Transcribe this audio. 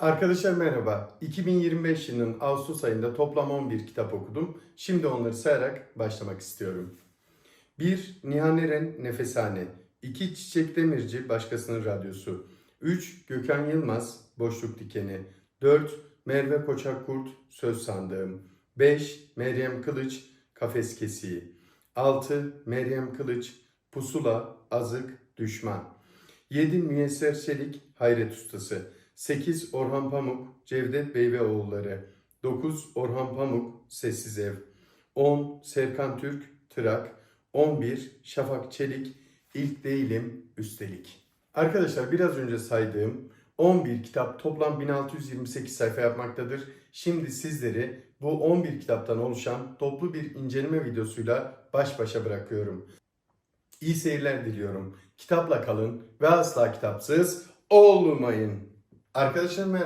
Arkadaşlar merhaba. 2025 yılının Ağustos ayında toplam 11 kitap okudum. Şimdi onları sayarak başlamak istiyorum. 1. Nihan Eren Nefeshane 2. Çiçek Demirci Başkasının Radyosu 3. Gökhan Yılmaz Boşluk Dikeni 4. Merve Koçakkurt Söz Sandığım 5. Meryem Kılıç Kafes Kesiği 6. Meryem Kılıç Pusula Azık Düşman 7. Müyesser Çelik Hayret Ustası 8. Orhan Pamuk Cevdet Bey ve Oğulları 9. Orhan Pamuk Sessiz Ev 10. Serkan Türk Tırak 11. Şafak Çelik İlk Değilim Üstelik Arkadaşlar biraz önce saydığım 11 kitap toplam 1628 sayfa yapmaktadır. Şimdi sizleri bu 11 kitaptan oluşan toplu bir inceleme videosuyla baş başa bırakıyorum. İyi seyirler diliyorum. Kitapla kalın ve asla kitapsız olmayın. Arkadaşlar merhaba.